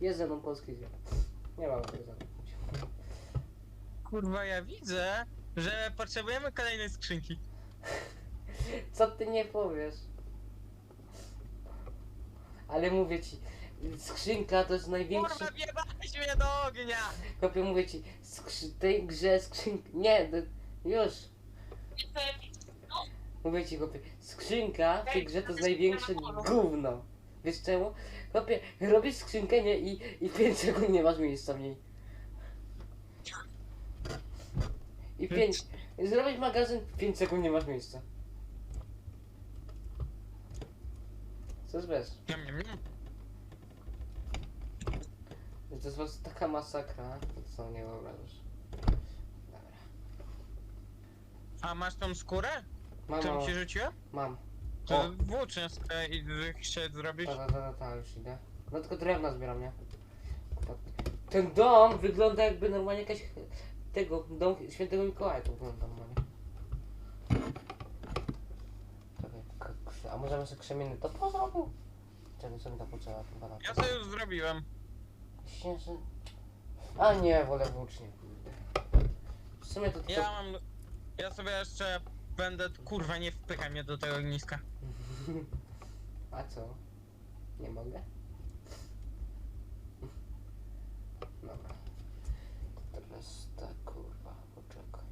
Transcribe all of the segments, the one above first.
Jest ze mną polski zjadł. Nie mogę tego zabraknąć. Kurwa, ja widzę, że potrzebujemy kolejnej skrzynki. Co ty nie powiesz? Ale mówię ci, skrzynka to jest największy... Kurwa, wjebałeś mnie do ognia! Kopie, mówię ci, skrzy... tej grze skrzynka... Nie, to... już. Mówię ci, kopie, skrzynka w tej grze to jest największe gówno. Wiesz czemu? Kopie, robisz skrzynkę, nie? I, i 5 sekund nie masz miejsca w niej. I 5... Zrobić magazyn, 5 sekund nie masz miejsca. Co jest bez? To jest po prostu taka masakra, to co nie wyobrażasz. Dobra. A masz tą skórę? Mam, Którą mam, ci rzuciłem? mam. To O. włócznie i chcieć zrobić. Ta, ta, ta, ta, już idę. No tylko drewna zbieram, nie? Ten dom wygląda jakby normalnie jakaś... Tego, dom świętego Mikołaja to wygląda normalnie. Czekaj, k- a możemy sobie krzemienny to pozrobił? Czekaj, co mi to potrzeba na Ja to. sobie już zrobiłem. Śnieżny... A nie, wolę włócznie. kurde. W sumie to... to... Ja mam... Ja sobie jeszcze będę... Kurwa, nie wpychaj mnie do tego ogniska. A co? Nie mogę? Dobra. To teraz tak, kurwa, poczekaj.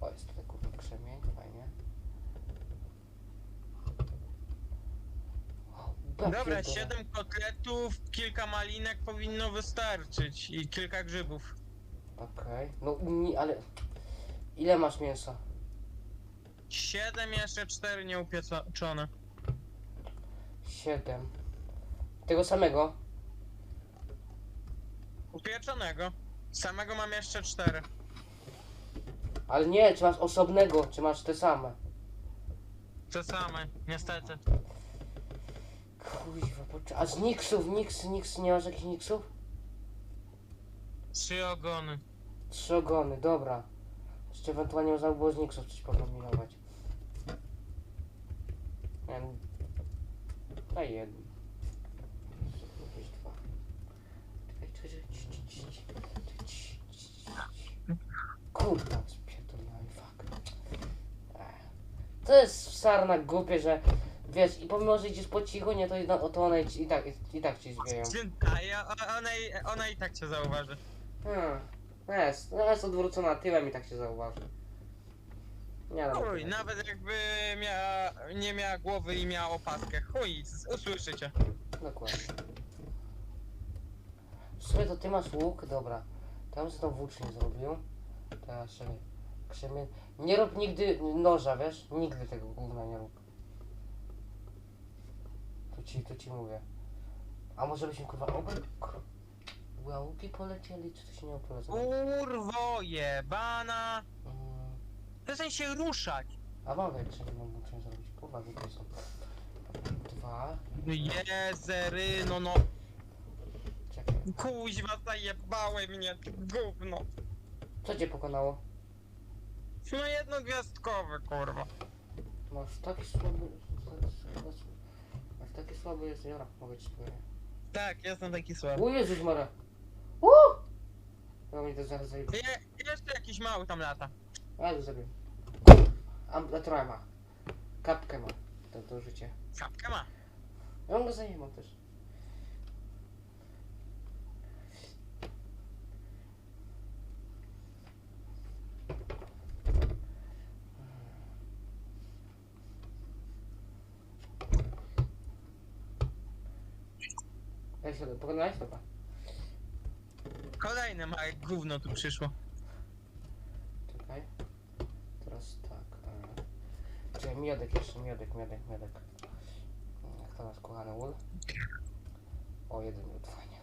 O, jest tutaj kurwa krzemień, fajnie. O, Dobra, pierdolę. 7 kotletów, kilka malinek powinno wystarczyć i kilka grzybów. Okej. No, nie, ale... Ile masz mięsa? 7 jeszcze 4 nieupieczone. Siedem. Tego samego? Upieczonego. Samego mam jeszcze 4. Ale nie, czy masz osobnego, czy masz te same? Te same, niestety. Kuźwa, poczekaj. A z niksów, niks, niks, nie masz jakichś niksów? Trzy ogony. Trzy ogony, dobra. Jeszcze ewentualnie można by było z niksów coś pokombinować. Wiem. Daj jeden. Jakieś dwa. Czekaj, czekaj. Kurwa, spierdolony, fuck. Ech. To jest sarna głupie, że wiesz, i pomimo, że idziesz po cichu, nie, to, i- no, to one i, tak, i, tak ci zwieją. A ja, o- ona, i- ona i tak cię zauważy. Hmm. Jest, no jest odwrócona tyłem i tak się zauważy. Nie no, Chuj, nawet jakby miała, nie miała głowy i miała opaskę. Chuj, z- usłyszycie. Dokładnie. W sumie to ty masz łuk, dobra. Tam sobie tą włócznię zrobił. Teraz sobie krzemień. Nie rób nigdy noża, wiesz? Nigdy tego gówna nie rób. To ci, to ci mówię. A może byśmy kurwa obaj k- łałuki polecieli, czy to się nie opłaca? Kurwo jebana. Mm. Przestań się ruszać. A mogę krzemienną włócznię zrobić. Kurwa, gdzie są? Dwa. Jezery, no no. Czekaj. Kuźwa zajebały mnie, gówno. Co cię pokonało? No jednogwiazdkowe, kurwa. Masz taki słaby... Masz taki słaby jest, dobra, mogę ci powiedzieć. Tak, jestem taki słaby. O Jezus Mara! Uuu! No mnie to zaraz zajebie. Je, jeszcze jakiś mały tam lata. A, już zabiję. Ambulatora ma. Kapkę ma. To, to życie. Kapkę ma. Ja go zajebam też. Jak się pokonałeś? Dobra. Kolejne małe gówno tu przyszło. Czekaj. Teraz tak. E... Czekaj, miodek jeszcze, miodek, miodek, miodek. Jak to nasz kochany ul? O, jeden miód, fajnie.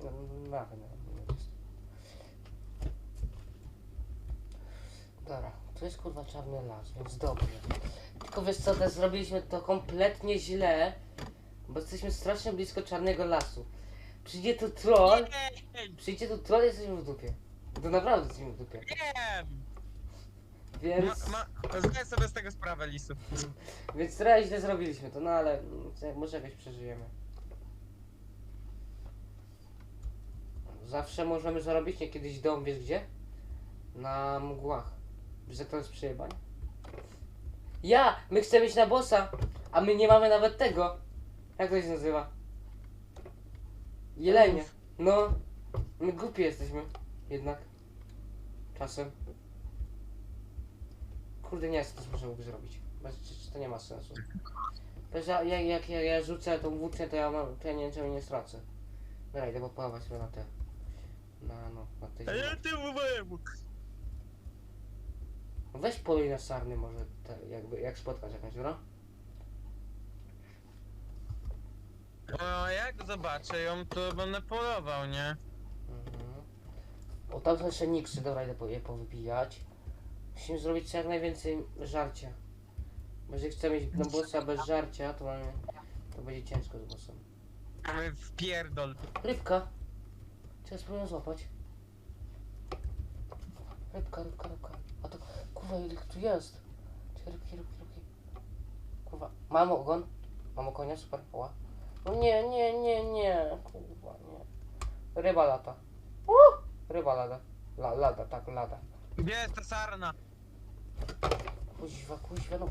No, nawet nie, nie jest. Dobra, to jest kurwa czarny las, więc dobrze. Tylko wiesz co, też zrobiliśmy to kompletnie źle, bo jesteśmy strasznie blisko czarnego lasu. Przyjdzie tu troll, przyjdzie tu troll, jesteśmy w dupie. To naprawdę jesteśmy w dupie. nie. Więc, Ma, ma, zdaję sobie z tego sprawę, Lisu. więc trochę źle zrobiliśmy to, no ale mm, co- może jakoś przeżyjemy. Zawsze możemy zarobić, nie kiedyś dom, wiesz gdzie? Na mgłach. Jak to jest? Ja! My chcemy iść na bossa, a my nie mamy nawet tego. Jak to się nazywa? Jelenie. No. My głupi jesteśmy. Jednak. Czasem. Kurde, nie, co to możemy zrobić. Bez, to nie ma sensu. Bez, ja, jak, ja, ja rzucę tą włócznię, to ja, mam, to ja nie, niczego nie stracę. Dobra, idę popolować sobie na te. Na, no, na te ziemniaki. ty mówiłem. Weź poluj na sarny może, te, jakby, jak spotkać jakąś, dobra? O, jak zobaczę ją, to będę polował, nie? Mhm. O, tam są jeszcze niksy, dobra, idę po, je powybijać. Musimy zrobić jak najwięcej żarcia. Bo jeżeli chcemy na bossa bez żarcia, to mamy, to będzie ciężko z bossem. Mamy w pierdol. Rybka. Trzeba spróbuję złapać. Rybka, rybka, rybka. A to, kurwa, ile tu jest? Czekaj, rybki, rybki, rybki. Kurwa, mam ogon. Mam okonia, super, oła. No nie, nie, nie, nie. Kurwa, nie. Ryba lata. O! Ryba lada. La, lada, tak, lada. Gdzie jest ta sarna? Kuźwa, kuźwa, no.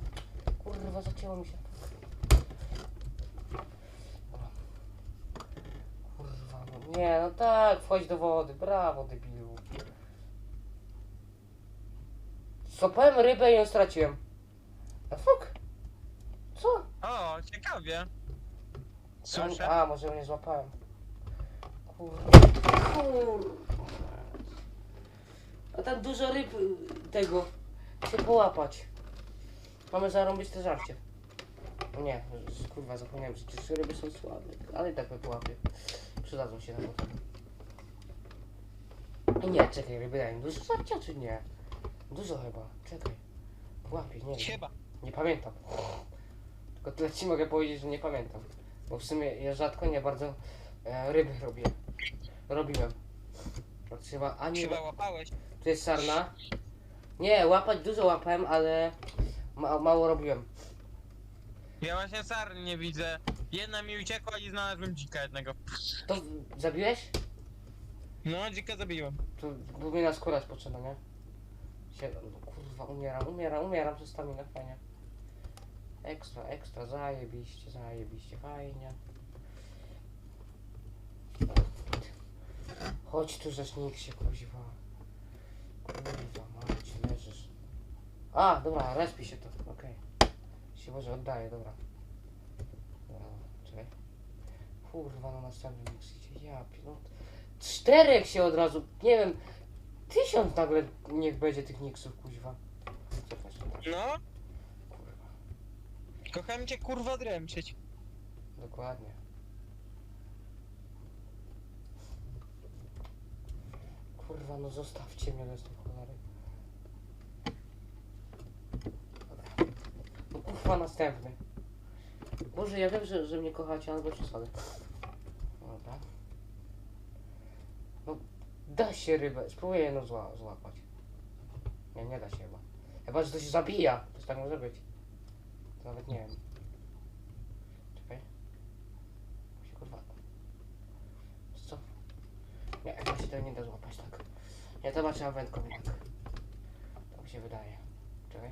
Kurwa, zacięło mi się. Kurwa, no. Nie, no tak, wchodź do wody. Brawo, debilu. Złapałem rybę i ją straciłem. A fuck? Co? O, ciekawie. Słyszę. A, może ją nie złapałem. Kurwa. Kurwa. A tam dużo ryb y, tego. Się połapać. Mamy zarąbić te żarcie. O nie, kurwa zapomniałem, że przecież ryby są słabe. Ale i tak mnie połapię. Przydadzą się na potem. I nie, czekaj, ryby dają dużo żarcia czy nie? Dużo chyba, czekaj. Połapię, nie wiem. Chyba. Nie pamiętam. Tylko tyle ci mogę powiedzieć, że nie pamiętam. Bo w sumie ja rzadko nie bardzo e, ryby robię. Robiłem. Chyba ani. Chyba łapałeś. Tu jest sarna. Nie, łapać dużo łapałem, ale ma, mało robiłem. Ja właśnie sarny nie widzę. Jedna mi uciekła i znalazłem dzika jednego. To zabiłeś? No, dzika zabiłem. Mi na skóra jest potrzebna, nie? Się, no, kurwa, umieram, umieram, umieram przez staminę, fajnie. Ekstra, ekstra, zajebiście, zajebiście, fajnie. Chodź tu, rzecznik się. Kurwa, mać. A, dobra, respi się to, okej. Się może oddaje, dobra. Dobra, czekaj. Kurwa, no następny mix idzie, ja pi- no. Czterech się od razu, nie wiem, tysiąc nagle niech będzie tych niksów, kuźwa. Tak, No, kurwa, kocham cię kurwa dręczyć. dokładnie. Kurwa, no zostawcie mnie z tym cholery. Dobra. Kurwa, następny. Boże, ja wiem, że, że mnie kochacie, ale bez przesady. Dobra. No, da się rybę. Spróbuję jedną zła, złapać. Nie, nie da się chyba. Chyba, że to się zabija. To tak może być. To nawet nie wiem. Czekaj. Musi kurwa. Wiesz Co? Nie, chyba się tego nie da złapać tak. Nie, to trzeba wędką jednak. To mi się wydaje. Czekaj.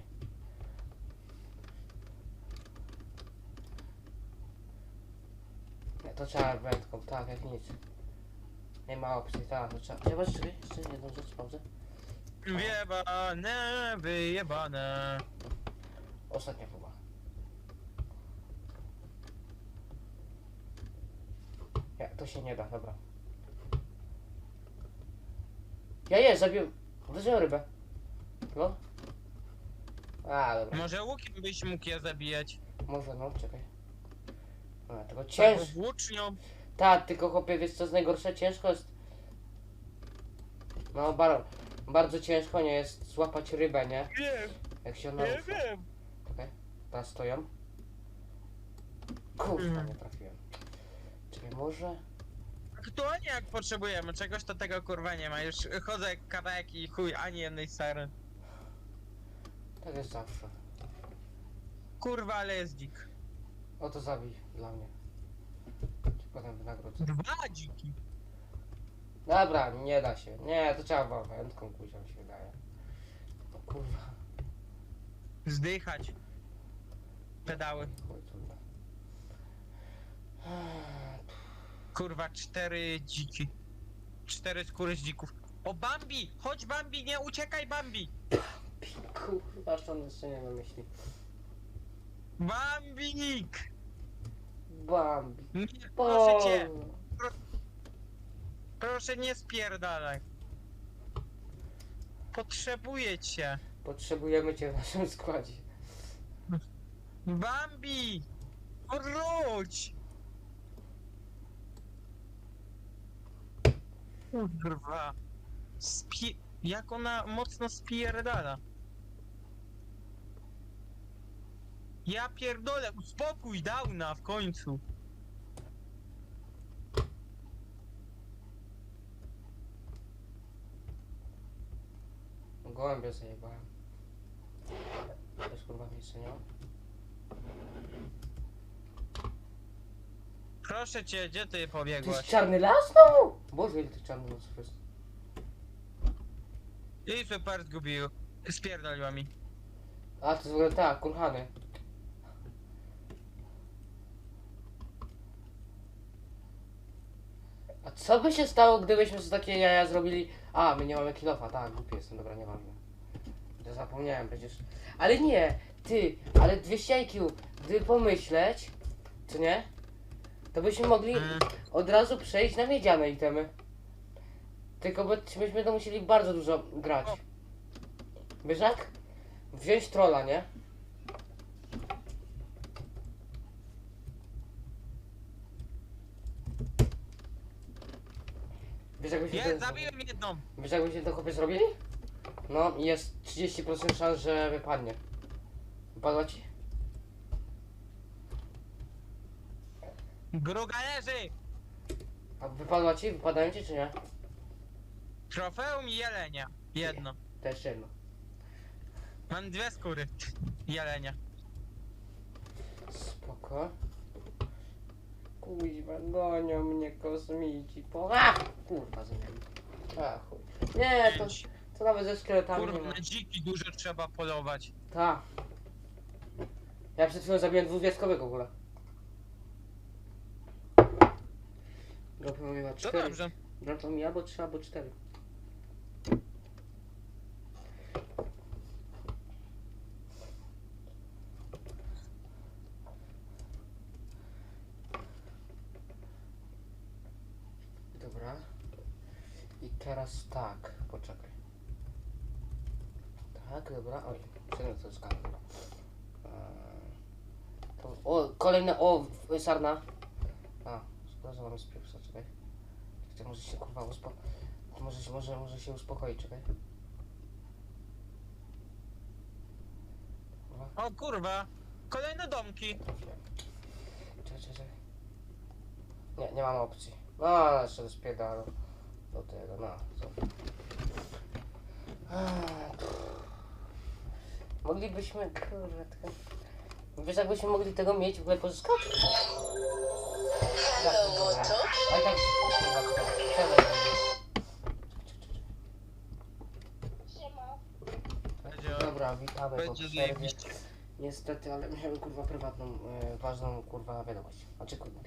Nie, to trzeba wędką, tak, jak nic. Nie ma opcji, tak, to trzeba. Chyba, czekaj, jeszcze jedną rzecz, pauzę. Wyjebane, wyjebane. Ostatnia próba. Nie, to się nie da, dobra. Ja jest, zabiłem. Uderzyłem rybę. No. A, dobra. Może łukiem byś mógł je zabijać. Może, no, czekaj. A, tylko Albo cięż... włócznią. Tak, tylko chłopie, wiesz co jest najgorsze? Ciężko jest... No, bar... bardzo ciężko nie jest złapać rybę, nie? Wiem, Jak się ona rusza. wiem. Czekaj, teraz stoją. Kurwa, Mhm. nie trafiłem. Czekaj, może... Aktualnie jak potrzebujemy czegoś, to tego kurwa nie ma. Już chodzę jak kawałek i chuj, ani jednej sary. Tak jest zawsze. Kurwa, ale jest dzik. Oto zabij dla mnie. Ci potem wynagrodzę. Dwa dziki. Dobra, nie da się. Nie, to trzeba wędką pójść, mi się wydaje. O kurwa. Zdychać. Pedały. Chuj, trudno. Kurwa, cztery dziki. Cztery skóry z dzików. O, Bambi! Chodź, Bambi, nie uciekaj, Bambi! Kurwa, aż on jeszcze nie wymyśli. Bambik! Bambi. Nie, proszę cię, proszę nie spierdalaj. Potrzebuję cię. Potrzebujemy cię w naszym składzie. Bambi! Wróć! Kurwa. Spie... Jak ona mocno spierdala. Ja pierdolę, uspokój Downa w końcu. Gołębie zajebałem. Też kurwa miejsce nie ma? Proszę cię, gdzie ty To jest pobiegłaś? czarny las no? Boże, ile tych czarnych lasów jest. I super zgubił. Spierdoliła mi. A, to jest w ogóle tak, kurhany. A co by się stało, gdybyśmy sobie takie jaja zrobili? A, my nie mamy kilofa, tak, głupi jestem, dobra, nieważne. To zapomniałem przecież. Ale nie, ty, ale 200 IQ, gdyby pomyśleć, co nie? To byśmy mogli Mm. od razu przejść na miedziane itemy. Tylko by- byśmy to musieli bardzo dużo grać. Wiesz jak? Wziąć trolla, nie? Wiesz Nie, to, zabiłem jedną. wiesz to chłopie zrobili? No i jest 30% szans, że wypadnie. Wypadła ci? Druga leży. A wypadła ci? Wypadają ci czy nie? Trofeum jelenia. Jedno. Też jedno. Mam dwie skóry. Jelenia. Spoko. Kuźwa, gonią mnie kosmici. Po... A! Kurwa, zmieniam. A, chuj. Nie, to, to nawet ze szkieletami nie Kurwa, ma. na dziki dużo trzeba polować. Ta. Ja przed chwilą zabiłem dwuwiaskowego w ogóle. Dropnął mi chyba To cztery. dobrze. Dropnął mi albo trzy, albo cztery. Dobra. I teraz tak, poczekaj. Tak, dobra. Oj, przedmiot to jest kanał, dobra. Eee, To, o, kolejne, o, sarna. A, szkoda, że mamy spieprzać, czekaj. Czekaj, może się kurwa uspo... Może, się- może, może się uspokoi, czekaj. Kurwa, O kurwa. Kolejne domki. Czekaj, czekaj, czekaj. Nie, nie mam opcji. No, jeszcze do spiedalu. Do tego, no, co. Moglibyśmy, kurwa, tylko... Wiesz, jakbyśmy mogli tego mieć, w ogóle pozyskać? Hello, i tak, Dobra, witamy po będzie przerwie. zajebiście. Niestety, ale miałem kurwa prywatną, e, ważną kurwa wiadomość. Znaczy kurwa.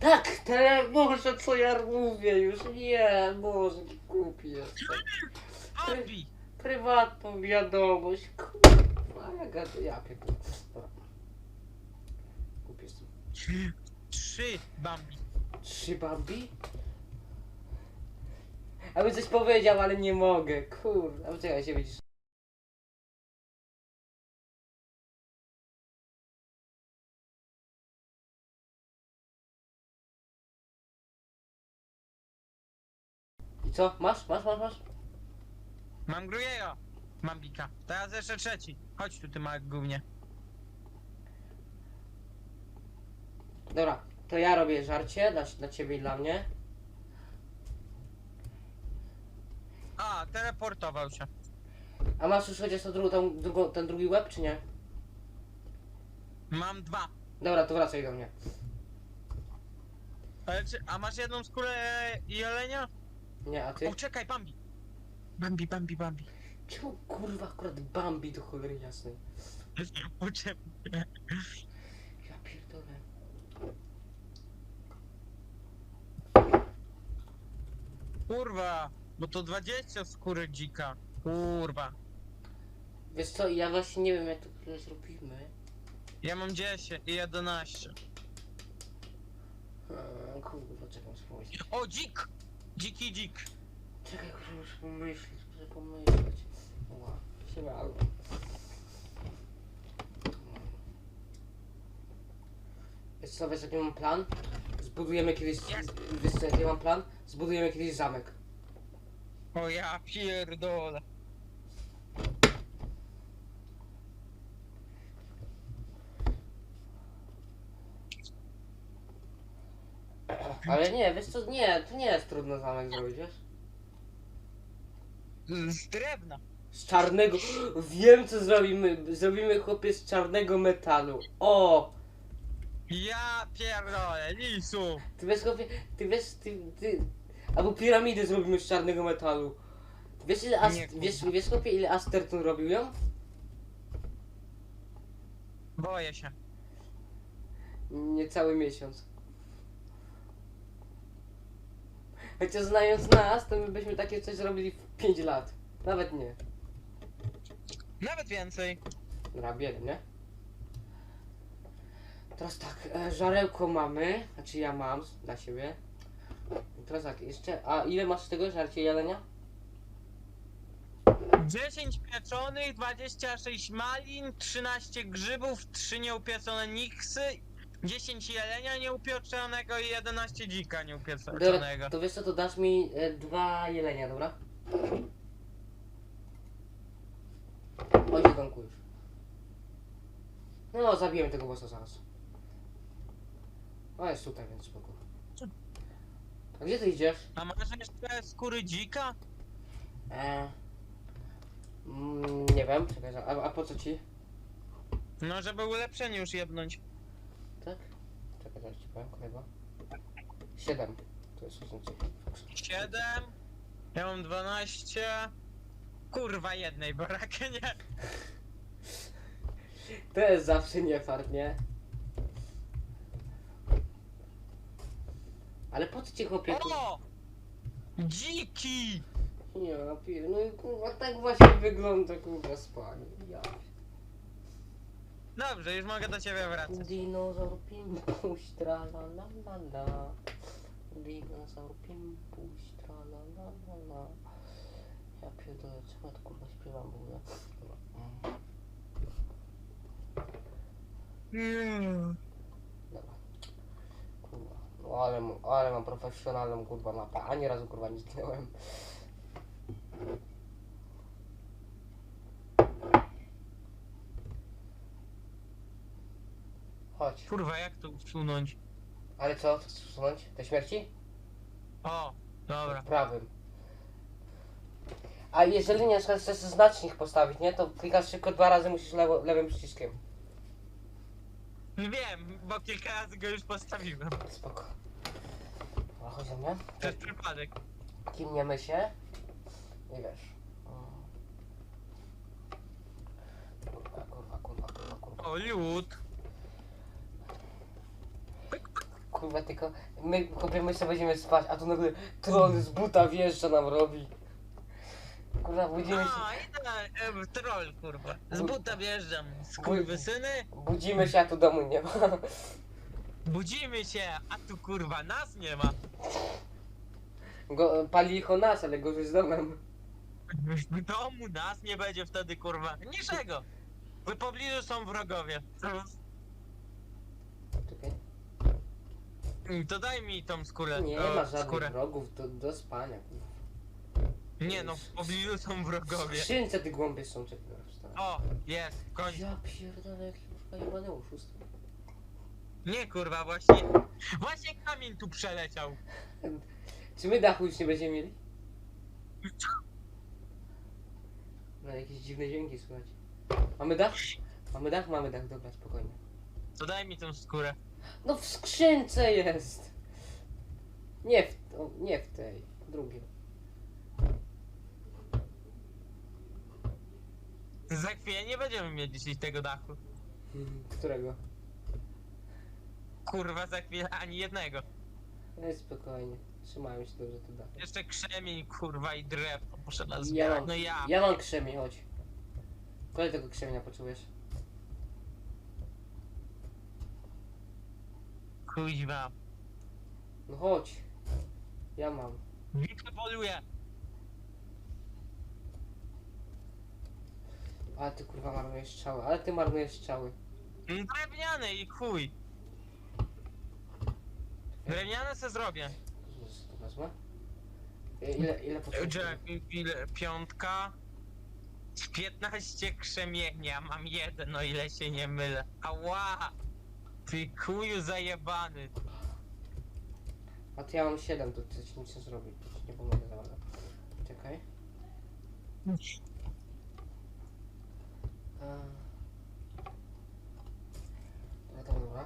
Tak, te Boże, co ja mówię już, nie, Boże, głupi jestem. Prywatną wiadomość, kurwa, ja gadu, ja pierdolę. Dobra. Trzy Bambi. Trzy Bambi? Aby coś powiedział, ale nie mogę, kurwa. A czekaj się widzisz. I co? Masz? Masz, masz, masz? Mam Grujego. Bambika. Teraz jeszcze trzeci. Chodź tu, ty mały gównie. Dobra, to ja robię żarcie dla, dla ciebie i dla mnie. A, teleportował się. A masz już chociaż tą drugą, tą drugą, ten drugi łeb, czy nie? Mam dwa. Dobra, to wracaj do mnie. Ale czy, a masz jedną skórę jelenia? Nie, a ty? O, czekaj, Bambi. Bambi, Bambi, Bambi. Czemu kurwa akurat Bambi do cholery jasnej? Ja pierdolę. Kurwa, bo to 20 skóry dzika. Kurwa. Wiesz co, ja właśnie nie wiem jak to zrobimy. Ja mam 10 i 11. Eee, kurwa, czekam spróbuję. O, dzik! Dziki dzik. Czekaj, kurwa, muszę pomyśleć, muszę pomyśleć. Ła, się mało. Wiesz co, wiesz jaki mam plan? Zbudujemy kiedyś, wiesz co, jaki mam plan? Zbudujemy kiedyś zamek. O ja pierdolę. Ale nie, wiesz co, nie, to nie jest trudno zamek zrobić, wiesz? Z drewna. Z czarnego, wiem co zrobimy, zrobimy chłopie z czarnego metalu. O! Ja pierdolę, lisu. Ty wiesz chłopie, ty wiesz, ty, ty... Albo piramidy zrobimy z czarnego metalu. Wiesz ile, ast, Nie, kurwa. wiesz, wiesz chłopie ile Asterton robił ją? Boję się. Niecały miesiąc. Chociaż znając nas, to my byśmy takie coś zrobili w 5 lat. Nawet nie. Nawet więcej. Dobra, nie? Teraz tak, e, żarełko mamy, znaczy ja mam dla siebie. Teraz tak, jeszcze, a ile masz z tego żarcie jelenia? 10 pieczonych, 26 malin, 13 grzybów, 3 nieupieczone niksy, 10 jelenia nieupieczonego i 11 dzika nieupieczonego. Dobra, to wiesz co, to dasz mi e, dwa jelenia, dobra? Chodź do domku już. No, zabijemy tego bossa zaraz. O, jest tutaj, więc spoko. A gdzie ty idziesz? A masz jeszcze skóry dzika? E, mm, nie wiem, czekaj, a, a po co ci? No, żeby ulepszenie już jebnąć. Tak? Czekaj, zaraz ci powiem, kolego. Siedem. To jest różnica. 7. Ja mam 12. Kurwa jednej barakę, nie? To jest zawsze nie fart, nie? Ale po co ci chłopie? O! Dziki! Ja pier... No i kurwa, tak właśnie wygląda kurwa spanie. Ja. Dobrze, już mogę do ciebie wracać. Dinozaur pimpuś, tra la la la la. Dinozaur pimpuś, tra la la la la. Ja pierdolę, co ja to kurwa śpiewam w ogóle? Mm. Ale, ale mam profesjonalną kurwa mapę. Ani razu kurwa nie zginąłem. Chodź. Kurwa, jak to usunąć? Ale co? Chcesz usunąć? Te śmierci? O, dobra. Prawym. A jeżeli nie chcesz chcesz znacznik postawić, nie? To klikasz tylko dwa razy, musisz lewo, lewym przyciskiem. Wiem, bo kilka razy go już postawiłem. Spoko. Mnie. Przez przypadek. Kimniemy się. I wiesz. Kurwa, kurwa, kurwa, kurwa, kurwa. Lód. Kurwa, tylko my, chłopie, my sobie będziemy spać, a tu nagle troll z buta wjeżdża nam robi. Kurwa, budzimy się, A, i e, troll, kurwa. Z buta wjeżdżam. Skurwysyny. budzimy się, a tu domu nie ma. Budzimy się, a tu kurwa nas nie ma. Go, pali ich o nas, ale gorzej z domem. W domu nas nie będzie wtedy kurwa. Niczego. W pobliżu są wrogowie. Czekaj. To daj mi tą skórę. Nie o, ma żadnych skórę. wrogów do, do spania. kurwa. Nie no, w pobliżu są wrogowie. skrzynce ty głąbie są, wstanę. O, jest, w końcu. Ja pierdolę, jaki kurwa jebany oszust. Nie kurwa, właśnie. Właśnie kamień tu przeleciał. Czy my dachu już nie będziemy mieli? No jakieś dziwne dźwięki słychać. Mamy dach? Mamy dach? Mamy dach, dobra, spokojnie. To daj mi tą skórę. No w skrzynce jest! Nie w, o, nie w tej, w drugiej. Za chwilę nie będziemy mieć dzisiaj tego dachu. Którego? Kurwa, za chwilę ani jednego. No spokojnie. Trzymają się dobrze te dachy. Jeszcze krzemień, kurwa, i drewno muszę Ja nazbierać. mam, No ja. ja mam krzemień, chodź. Kolej tego krzemienia potrzebujesz? Kuźwa. No chodź. Ja mam. Wilka poluje. Ale ty kurwa marnujesz strzały, ale ty marnujesz strzały. Mm, Drewniany i chuj. Drewniane se zrobię. To wezmę? I- Ile, ile potrzebujesz? Jack, ile? Piątka? 15 krzemienia, mam jeden, o ile się nie mylę. Ała! Ty kuju zajebany. A to ja mam 7, to ty ci nic nie zrobi. To ci nie pomogę za bardzo. Czekaj. Dobra, dobra.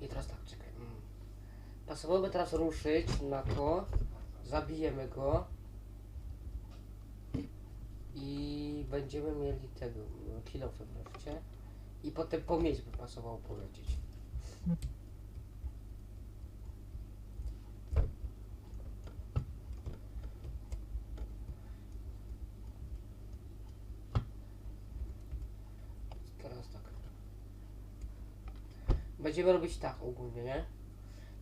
I teraz tak, czekaj. Mm. Pasowałoby teraz ruszyć na to. Zabijemy go. I będziemy mieli tego kilofy wreszcie. I potem po miedź by pasowało polecieć. Teraz tak. Będziemy robić tak ogólnie, nie?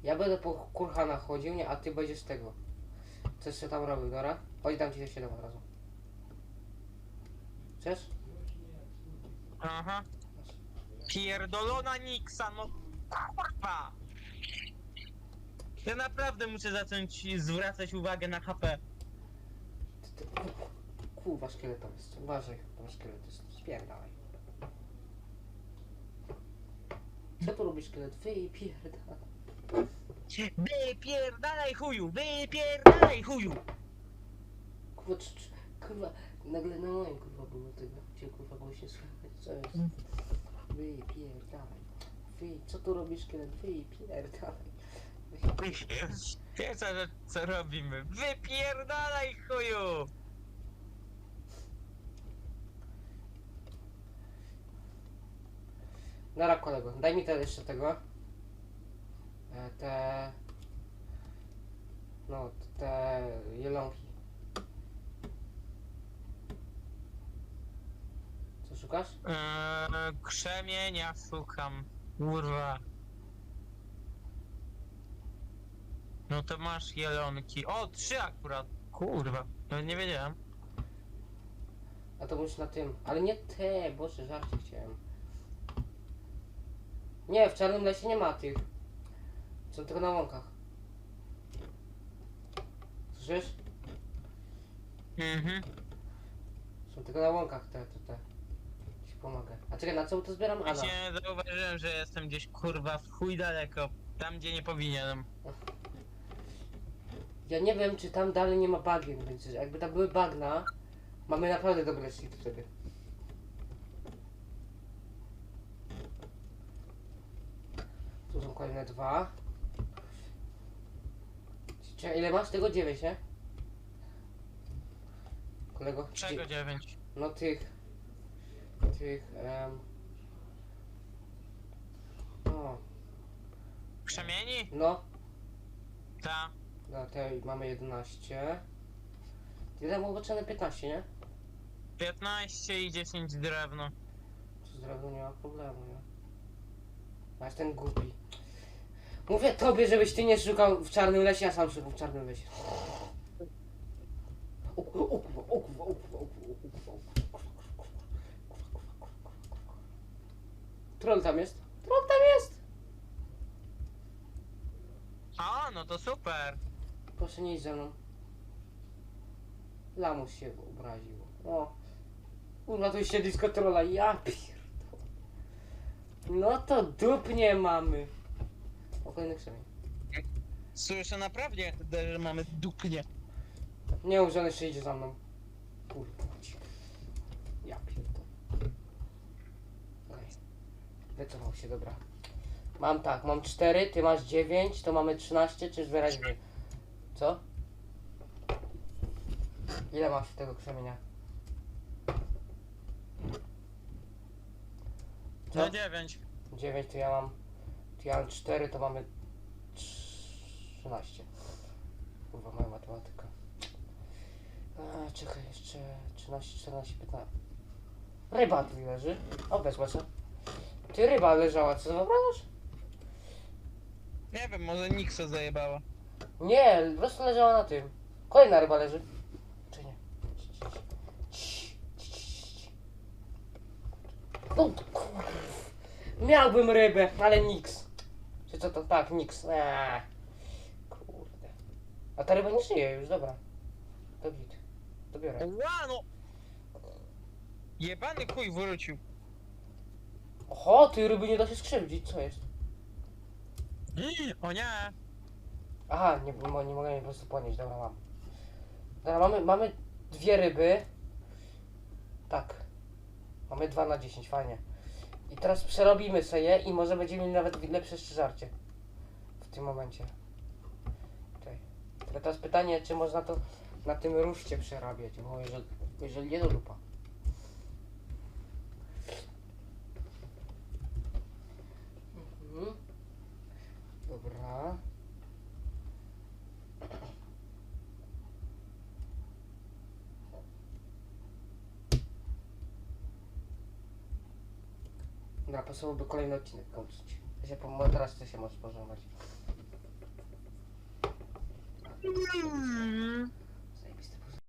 Ja będę po kurhana chodził, nie? A ty będziesz tego. Coś się tam robił, dobra? Chodź dam ci te 7 od razu. Chcesz? Aha. Pierdolona Nixa, no kurwa! Ja naprawdę muszę zacząć zwracać uwagę na HP. Ty, ty, kurwa szkielet tam jest. Uważaj, tam szkielet jest. Spierdalaj. Co tu robi szkielet? Wypierdalaj. Wypierdalaj chuju, wypierdalaj chuju! Kurwa, cz, cz, kurwa, nagle na moim kurwa było tego. Gdzie kurwa było się słychać? Co jest? Wypierdalaj. Wy, co tu robi szkielet? Wypierdalaj. Wiesz co, co robimy? Wypierdalaj chuju! Nara kolego, daj mi te jeszcze tego. E, Te... No, te jelonki. Co szukasz? Eee, krzemienia szukam. Kurwa. No to masz jelonki. O, trzy akurat. Kurwa. No nie wiedziałem. A to już na tym. Ale nie te, boże, żarcie chciałem. Nie, w czarnym lesie nie ma tych. Są tylko na łąkach. Słyszysz? Mhm. Są tylko na łąkach te, te, te. Ci pomogę. A czekaj, na co to zbieram? A, na. Właśnie zauważyłem, że jestem gdzieś kurwa w chuj daleko. Tam gdzie nie powinienem. Ja nie wiem, czy tam dalej nie ma bagien, więc jakby tam były bagna, mamy naprawdę dobre shit wtedy. Tu są kolejne dwa. Czekaj, ile masz tego? Dziewięć, nie? Kolego? Czego dzie- dziewięć? No tych... Tych, em... O, Krzemieni? no, Ta. na tej mamy 11. Ile było potrzebne 15, nie? 15 i 10 drewno. Z drewnem nie ma problemu, nie? A jestem głupi. Mówię tobie, żebyś ty nie szukał w czarnym lesie, ja sam szukam w czarnym lesie. O kurwa, o kurwa, o kurwa, o kurwa, o kurwa, o kurwa, o kurwa, kurwa, kurwa, kurwa, kurwa, kurwa, kurwa. Troll tam jest? Troll tam jest! A, no to super. Proszę nie iść ze mną. Lamus się obraził. O. Kurwa, tu siedlisko trolla, ja pierdolę. No to dupnie mamy. O, kolejny krzemień. Słyszę naprawdę, że mamy dupnie. Nie mów, że on jeszcze idzie za mną. Kurwa. ci. Ja pierdolę. Wycofał się, dobra. Mam tak, mam 4, ty masz 9, to mamy 13, czy zbierać wy? Co? Ile masz tego krzemienia? Co? No 9. 9 to ja mam. To ja mam 4, to mamy 13. Kurwa, moja matematyka. A, czekaj, jeszcze 13, 14, 15. Ryba tu leży. O, bez łasa. Ty ryba leżała, co wyobrażasz? Nie wiem, może Nixa zajebała. Nie, po prostu leżała na tym. Kolejna ryba leży. Czy nie? No kurwa. Miałbym rybę, ale niks. Czy co to? Tak, niks. Eee. Kurde. A ta ryba nie żyje już, dobra. To git. To biorę. Ła, no! Jebany chuj wrócił. Oho, tej ryby nie da się skrzywdzić, co jest? O nie! Aha, nie, nie, mo- nie mogę jej po prostu ponieść, dobra mam. Dobra, mamy, mamy dwie ryby. Tak. Mamy 2 na 10, fajnie. I teraz przerobimy sobie je i może będziemy mieli nawet lepsze żarcie. W tym momencie. Tutaj. Teraz pytanie, czy można to na tym ruszcie przerabiać, bo jeżeli, jeżeli nie, to dupa. Mhm. Dobra. Dobra, pasowałoby kolejny odcinek kończyć. Ja się teraz ty się możesz pożegnać.